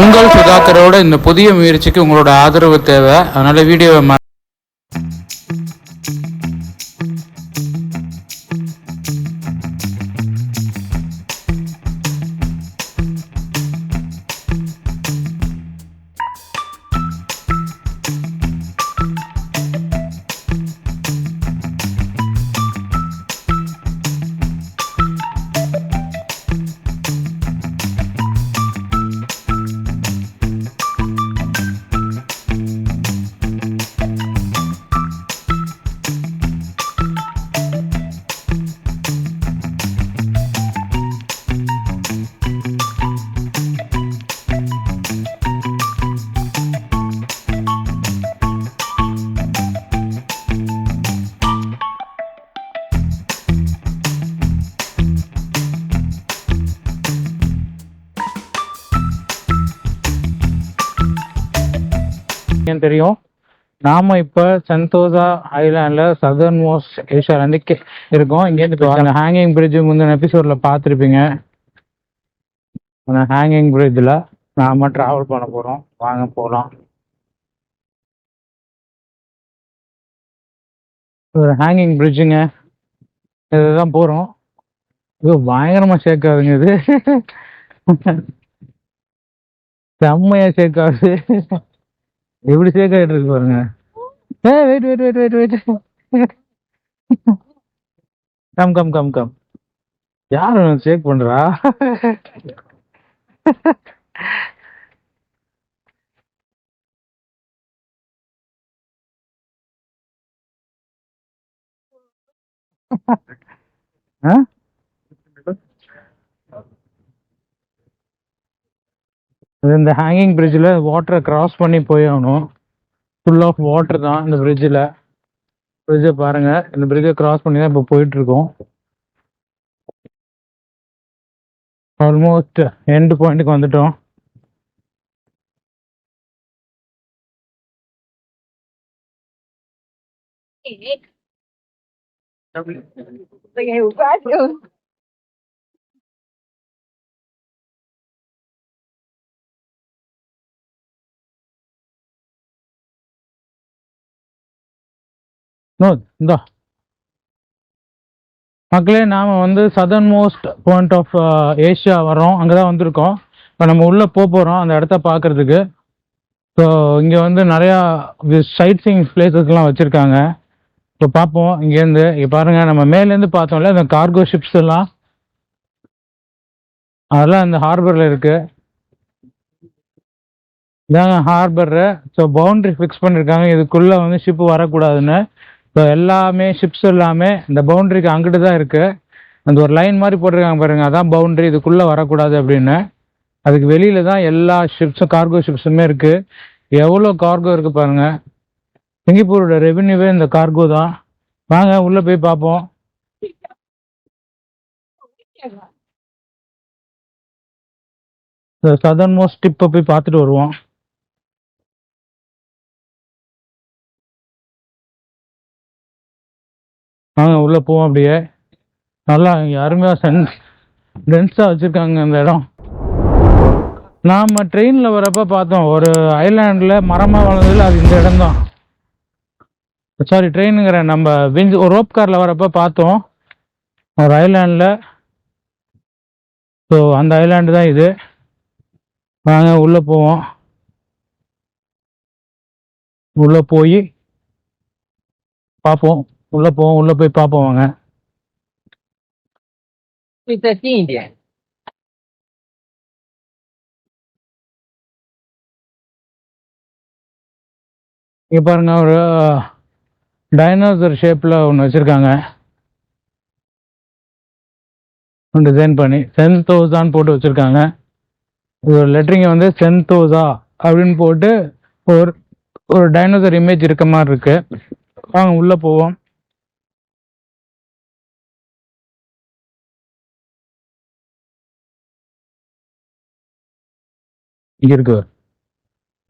உங்கள் சுதாகரோட இந்த புதிய முயற்சிக்கு உங்களோட ஆதரவு தேவை. அதனால் வீடியோவை என்னன்னு தெரியும். நாம இப்ப சந்தோசா ஐலாண்ட்ல சதர்ன் மோஸ்ட் ஏஷியால இருந்து கே- இருக்கோம். இங்க இருந்து அந்த ஹேங்கிங் பிரிட்ஜ் முந்தின எபிசோட்ல பார்த்திருப்பீங்க. அந்த ஹேங்கிங் பிரிட்ஜ்ல நாம டிராவல் பண்ண போறோம். வாங்க போலாம். ஒரு ஹேங்கிங் பிரிட்ஜுங்க இதுதான் போறோம். இது பயங்கரமா சேர்க்காதுங்க இது. செம்மையா சேர்க்காது எப்படி சேக் ஆயிட்டு இருக்கு பாருங்க. ஏ wait wait wait wait wait come come come come யார் சேக் பண்றா? ஆ? இந்த ஹேங்கிங் பிரிட்ஜில் வாட்டரை கிராஸ் பண்ணி போயாகணும் ஃபுல் ஆஃப் வாட்டர் தான் இந்த பிரிட்ஜில் பிரிட்ஜை பாருங்கள் இந்த பிரிட்ஜை கிராஸ் பண்ணி தான் இப்போ போயிட்டுருக்கோம். ஆல்மோஸ்ட் எண்டு பாயிண்ட்டுக்கு வந்துட்டோம். நோ இந்தா. மக்களே நாம் வந்து southern most point of Asia வரோம் அங்கே தான் வந்திருக்கோம். இப்போ நம்ம உள்ளே போக போகிறோம் அந்த இடத்த பார்க்கறதுக்கு ஸோ இங்கே வந்து நிறையா சைட் சீயிங் பிளேசஸ்லாம் வச்சுருக்காங்க. இப்போ பார்ப்போம் இங்கேருந்து. இங்கே பாருங்கள் நம்ம மேலேருந்து பார்த்தோம்ல இந்த கார்கோ ஷிப்ஸ் எல்லாம். அதெல்லாம் இந்த ஹார்பரில் இருக்குது இதாங்க ஹார்பரு ஸோ பவுண்ட்ரி ஃபிக்ஸ் பண்ணியிருக்காங்க இதுக்குள்ளே வந்து ஷிப்பு வரக்கூடாதுன்னு. ஸோ எல்லாமே ஷிப்ஸ் எல்லாமே இந்த பவுண்டரிக்கு அங்கிட்டு தான் இருக்குது அந்த ஒரு லைன் மாதிரி போட்டிருக்காங்க பாருங்க அதான் பவுண்டரி இதுக்குள்ளே வரக்கூடாது அப்படின்னு. அதுக்கு வெளியில தான் எல்லா ஷிப்ஸும் கார்கோ ஷிப்ஸுமே இருக்குது எவ்வளோ கார்கோ இருக்குது பாருங்க. சிங்கப்பூரோட ரெவென்யூவே இந்த கார்கோ தான். வாங்க உள்ளே போய் பார்ப்போம். சதர்ன் மோஸ்ட் டிப்பை போய் பார்த்துட்டு வருவோம். உள்ளே போவோம் அப்படியே. நல்லா இங்கே அருமையாக சென் டென்ஸாக வச்சுருக்காங்க இந்த இடம். நாம் ட்ரெயினில் வரப்போ பார்த்தோம் ஒரு ஐலாண்டில் மரமாக வளர்ந்ததில் அது இந்த இடம்தான். சாரி ட்ரெயினுங்கிற நம்ம விஞ்ச் ஒரு ரோப் காரில் வரப்போ பார்த்தோம் ஒரு ஐலாண்டில் ஸோ அந்த ஐலாண்டு தான் இது. வாங்க உள்ளே போவோம். உள்ளே போய் பார்ப்போம். உள்ள போவோம் உள்ள போய் பார்ப்போம் வாங்க. இங்கே பாருங்க ஒரு டைனோசர் ஷேப்பில் ஒன்று வச்சுருக்காங்க. டிசைன் பண்ணி சென்தோசான்னு போட்டு வச்சுருக்காங்க. ஒரு லெட்டரிங்கை வந்து சென்தோசா அப்படின்னு போட்டு ஒரு ஒரு டைனோசர் இமேஜ் இருக்க மாதிரி இருக்குது வாங்க உள்ளே போவோம். இங்கே இருக்கு.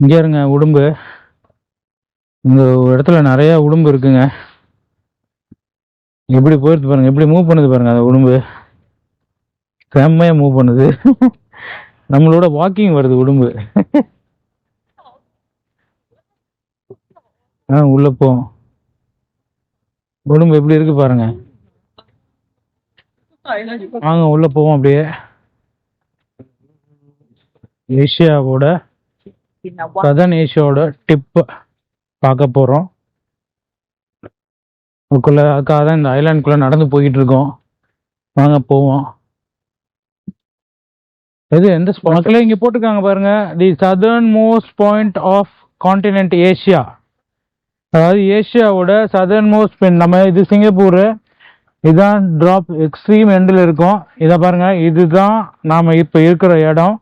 இங்கே இருங்க உடும்பு. இந்த இடத்துல நிறையா உடும்பு இருக்குங்க. எப்படி போயிடுது பாருங்க எப்படி மூவ் பண்ணுது பாருங்க அந்த உடம்பு. செம்மையா மூவ் பண்ணுது. நம்மளோட வாக்கிங் வருது உடம்பு. ஆ உள்ள போ. உடம்பு எப்படி இருக்கு பாருங்க. வாங்க உள்ள போவோம் அப்படியே. ஏஷியாவோட சதன் ஏஷியாவோட டிப் பார்க்க போகிறோம் அதுக்குள்ளே அதுக்காக தான் இந்த ஐலாண்டுக்குள்ளே நடந்து போய்கிட்டு இருக்கோம். வாங்க போவோம். இது எந்த ஸ்பாட்ல இங்க போட்டிருக்காங்க பாருங்க. The southernmost point of continent Asia அதாவது ஏஷியாவோட சதர்ன் மோஸ்ட் நம்ம இது சிங்கப்பூர். இதுதான் டிராப் எக்ஸ்ட்ரீம் எண்டில் இருக்கும். இதை பாருங்க. இதுதான் நாம இப்போ இருக்கிற இடம்.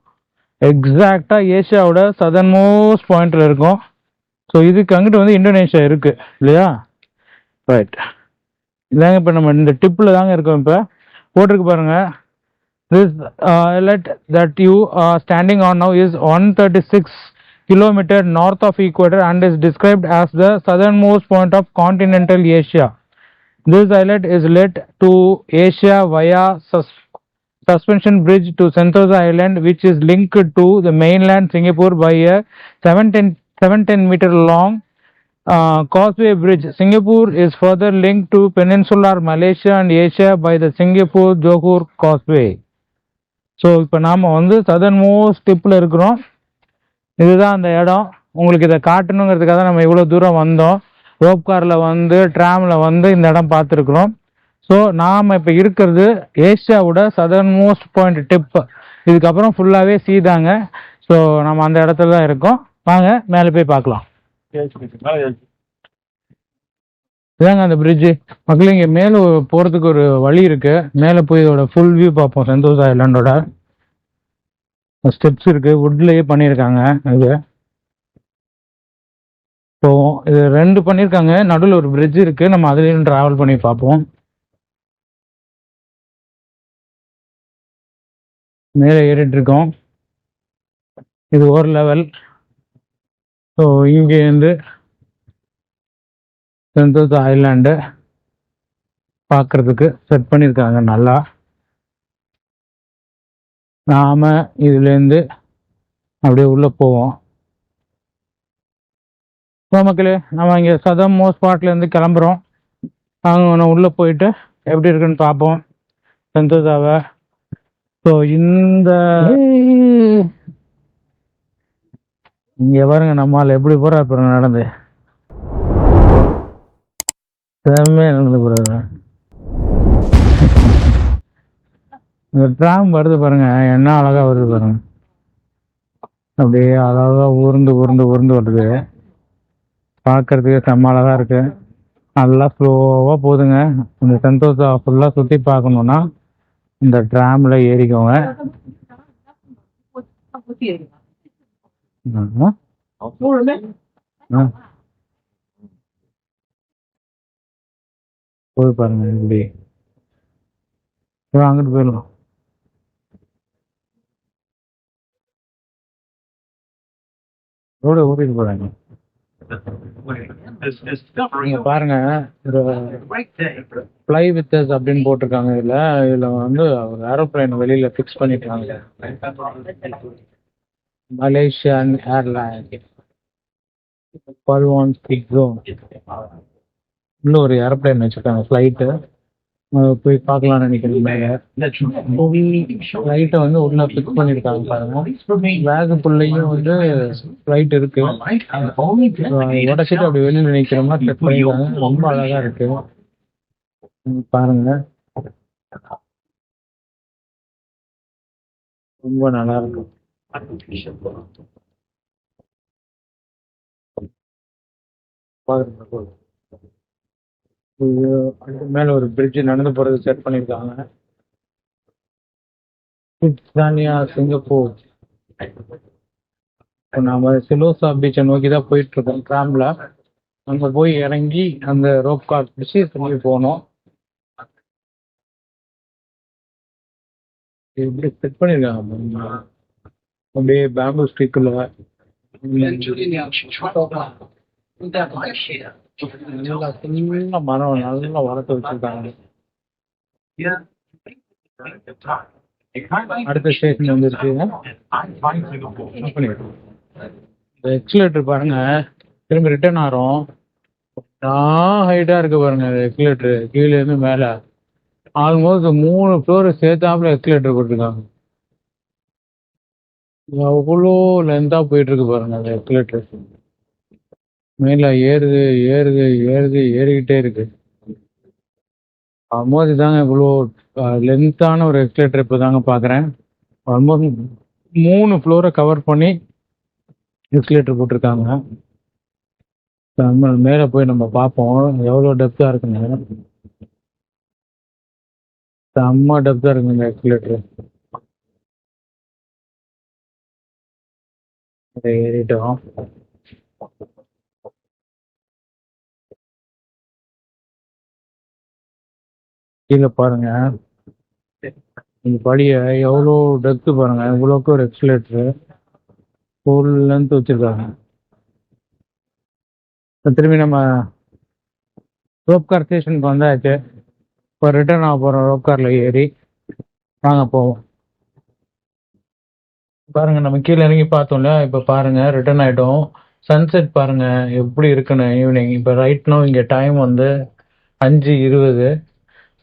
எக்ஸாக்டா ஏஷியாவோட சதர்ன் மோஸ்ட் பாயிண்ட்ல இருக்கும் ஸோ இதுக்கு அங்கிட்டு வந்து இந்தோனேஷியா இருக்கு இல்லையா ரைட் இதாங்க இப்போ நம்ம இந்த டிப்பில் தாங்க இருக்கோம் இப்போ போட்டிருக்கு பாருங்க this uh, islet that you are standing on now is 136 kilometer north of equator and is described as the southernmost point of continental asia this islet is led to asia via sus- suspension bridge to sentosa island which is linked to the mainland singapore by a 710 710 meter long uh, causeway bridge singapore is further linked to peninsular malaysia and asia by the singapore johor causeway so இப்போ நாம் வந்து Sathan most ஸ்டிப்பில் இருக்கிறோம் இதுதான் அந்த இடம் உங்களுக்கு இதை காட்டணுங்கிறதுக்காக தான் நம்ம இவ்வளோ தூரம் வந்தோம் ரோப் காரில் வந்து ட்ராமில் வந்து இந்த இடம் பார்த்துருக்குறோம் ஸோ நாம் இப்போ இருக்கிறது ஏஷியாவோட சதர்ன் மோஸ்ட் பாயிண்ட் டிப் இதுக்கப்புறம் ஃபுல்லாகவே சீதாங்க ஸோ நம்ம அந்த இடத்துல தான் இருக்கோம். வாங்க மேலே போய் பார்க்கலாம். இதாங்க அந்த பிரிட்ஜு மக்கள் இங்கே மேலே போகிறதுக்கு ஒரு வழி இருக்கு. மேலே போய் இதோட ஃபுல் வியூ பார்ப்போம். செந்தோஸ் ஐலாண்டோட ஸ்டெப்ஸ் இருக்கு. வுட்லேயே பண்ணியிருக்காங்க. இது போவோம் இது ரெண்டு பண்ணியிருக்காங்க. நடுவில் ஒரு பிரிட்ஜ் இருக்கு. நம்ம அதுலேயும் ட்ராவல் பண்ணி பார்ப்போம். மேலே ஏறிட்டு இருக்கோம் இது ஒரு லெவல் ஸோ இங்கேருந்து செந்தோசா ஐலாண்டு பார்க்குறதுக்கு செட் பண்ணியிருக்காங்க நல்லா. நாம் இதுலேருந்து அப்படியே உள்ளே போவோம். ஸோ மக்களே நம்ம இங்கே சதம் மோஸ்ட் ஸ்பாட்லேருந்து கிளம்புறோம் நாங்கள் உள்ளே போயிட்டு எப்படி இருக்குன்னு பார்ப்போம். செந்தோசாவை ஸோ இந்த இங்கே பாருங்க நம்மால் எப்படி போகிறா பாருங்க நடந்து செம்மையாக நடந்து போறாரு. இந்த ட்ராம் வருது பாருங்க என்ன அழகா வருது பாருங்க. அப்படியே அழகா ஊர்ந்து ஊர்ந்து உருந்து வருது. பார்க்கறதுக்கு செம்ம அழகா இருக்கு. நல்லா ஸ்லோவா போகுதுங்க. இந்த சந்தோஷம் ஃபுல்லா சுத்தி பார்க்கணுன்னா இந்த ட்ராமில் ஏறிக்கோங்க. ஆ. போய் பாருங்க இப்படி. அங்கிட்டு போயிடலாம். ரோடு ஓட்டிட்டு போறாங்க. பாருங்க இந்த ஃப்ளை வித் அப்படின்னு போட்டிருக்காங்க இதுல. இதுல வந்து ஒரு ஏரோப்ளைன் வெளியில ஃபிக்ஸ் பண்ணிட்டாங்க. மலேசியன் ஏர்லைன் பல்வான் ஸ்டிக் ஜோன் உள்ள ஒரு ஏரோப்ளைன் வச்சிருக்காங்க ஃப்ளைட்டு போய் பார்க்கலாம்னு நினைக்கிறேன். மேலே ஃப்ளைட்டை வந்து உள்ள ஃபிக்ஸ் பண்ணியிருக்காங்க பாருங்க. பேகுக்குள்ளேயும் வந்து ஃப்ளைட் இருக்கு. உடச்சிட்டு அப்படி வெளியில நிக்கிறோம்னா செக் பண்ணிருக்காங்க ரொம்ப அழகா இருக்கு. பாருங்க. ரொம்ப நல்லா இருக்கு. பாருங்க. அதுக்கு மேல ஒரு பிரிட்ஜ் நடந்து போறது செட் பண்ணிருக்காங்க. தானியா சிங்கப்பூர். இப்போ நாம சிலோசா பீச்சை நோக்கி தான் போயிட்டு இருக்கோம் ட்ராம்ல அங்க போய் இறங்கி அந்த ரோப் கார் பிடிச்சி திரும்பி போனோம். எப்படி செட் பண்ணிருக்காங்க அப்படியே பேம்பு ஸ்டிக்ல நல்லா மரம் நல்லா வளர்த்து வச்சிருக்காங்க அடுத்த ஸ்டேஷன் வந்துருச்சு இந்த எக்ஸிலேட்டர் பாருங்க. திரும்பி ரிட்டர்ன் ஆகிறோம் நான் ஹைட்டா இருக்கு பாருங்க எக்லேட்டர் கீழே இருந்து மேல. ஆல்மோஸ்ட் மூணு ஃப்ளோர் சேர்த்தாப்புல எக்லேட்டர் போட்டிருக்காங்க. அவ்வளோ லென்த்தா போயிட்டு இருக்கு பாருங்க அந்த எக்லேட்டர் மேல ஏறுது ஏறுது ஏறுது ஏறிக்கிட்டே இருக்கு. ஆல்மோஸ்ட் தாங்க இவ்வளோ லென்த்தான ஒரு எக்ஸ்லேட்டர் இப்போ தாங்க பார்க்குறேன் ஆல்மோஸ்ட் மூணு ஃப்ளோரை கவர் பண்ணி எக்ஸ்லேட்டர் போட்டிருக்காங்க. நம்ம மேலே போய் நம்ம பார்ப்போம். எவ்வளோ டெப்த்தாக இருக்குங்க. செம்ம டெப்த்தாக இருக்குங்க இந்த எக்ஸ்லேட்டர் ஏறிட்டோம். கீழே பாருங்க. இந்த படியை எவ்வளோ டெப்த்து பாருங்க. இவ்வளோக்கு ஒரு எக்ஸ்லேட்டரு ஃபுல் லென்த் வச்சுருக்காங்க. திரும்பி நம்ம ரோப் கார் ஸ்டேஷனுக்கு வந்தாச்சு. இப்போ ரிட்டர்ன் ஆக போகிறோம் ரோப் காரில் ஏறி வாங்க போவோம். பாருங்க நம்ம கீழே இறங்கி பார்த்தோம்ல. இப்போ பாருங்க ரிட்டர்ன் ஆகிட்டோம் சன்செட் பாருங்க எப்படி இருக்குன்னு ஈவினிங் இப்போ ரைட்னோ இங்கே டைம் வந்து அஞ்சு இருபது.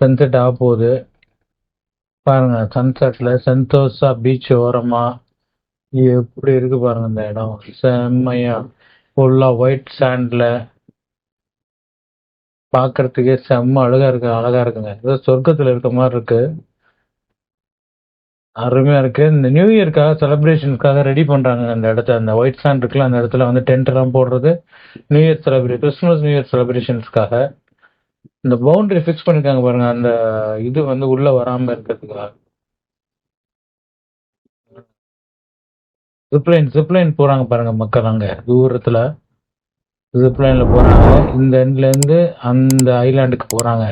சன்செட் ஆக போகுது பாருங்க சன்செட்ல சென்தோசா பீச் ஓரமா எப்படி இருக்கு பாருங்க இந்த இடம். செம்மையா. ஃபுல்லா ஒயிட் சாண்ட்ல பார்க்கறதுக்கே செம்ம அழகா இருக்கு அழகா இருக்குங்க. ஏதோ சொர்க்கத்துல இருக்க மாதிரி இருக்கு. அருமையா இருக்கு. இந்த நியூ இயர்க்காக செலிப்ரேஷனுக்காக ரெடி பண்றாங்க அந்த இடத்த. அந்த ஒயிட் சாண்ட் இருக்குல்ல அந்த இடத்துல வந்து டென்ட் எல்லாம் போடுறது. நியூ இயர் செலிப்ரே கிறிஸ்துமஸ் நியூ இயர் செலிப்ரேஷன்ஸ்க்காக இந்த பவுண்டரி ஃபிக்ஸ் பண்ணிருக்காங்க பாருங்க அந்த இது வந்து உள்ள வராம இருக்கிறதுக்காக. ஜிப்லைன் ஜிப்லைன் போறாங்க பாருங்க மக்கள் அங்க தூரத்துல. ஜிப்லைன்ல போறாங்க. இந்த எண்ட்ல இருந்து அந்த ஐலாண்டுக்கு போறாங்க.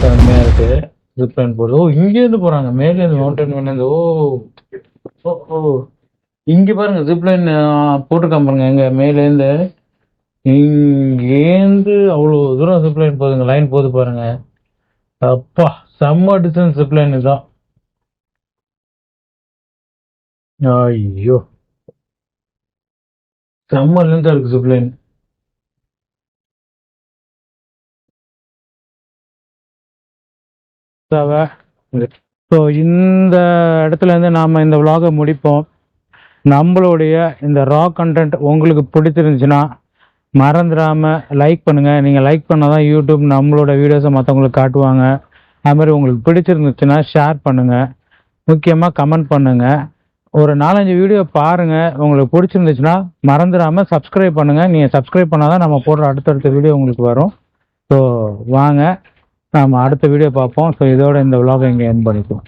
செம்மையா இருக்கு. ஜிப்லைன் போடுது ஓ இங்க இருந்து போறாங்க. மேல இருந்து மவுண்டன் மேல இருந்து ஓ ஓ ஓ. இங்க பாருங்க ஜிப்லைன் போட்டிருக்காங்க பாருங்க எங்க மேல இருந்து இங்கேருந்து அவ்வளோ தூரம் சிப்லைன் போதுங்க லைன் போகுது பாருங்க. அப்பா செம்ம டிஸ்டன்ஸ் சிப்லைன் இதுதான். ஐயோ. செம்ம லென்த்தா இருக்கு சிப்லைன் ஸோ இந்த இடத்துல இருந்து நாம் இந்த vlog-அ முடிப்போம். நம்மளுடைய இந்த ரா கண்டென்ட் உங்களுக்கு பிடிச்சிருந்துச்சுன்னா மறந்துடாம லைக் பண்ணுங்க. நீங்க லைக் பண்ணால் தான் யூடியூப் நம்மளோட வீடியோஸை மற்றவங்களுக்கு காட்டுவாங்க. அது மாதிரி உங்களுக்கு பிடிச்சிருந்துச்சுன்னா ஷேர் பண்ணுங்க. முக்கியமாக கமெண்ட் பண்ணுங்க. ஒரு நாலஞ்சு வீடியோ பாருங்க. உங்களுக்கு பிடிச்சிருந்துச்சுன்னா மறந்துடாம சப்ஸ்கிரைப் பண்ணுங்க. நீங்க சப்ஸ்கிரைப் பண்ணாதான் நம்ம போடுற அடுத்தடுத்த வீடியோ உங்களுக்கு வரும். ஸோ வாங்க. நாம அடுத்த வீடியோ பார்ப்போம். ஸோ இதோட இந்த விலாகை இங்கே என் பண்ணிக்குவோம்.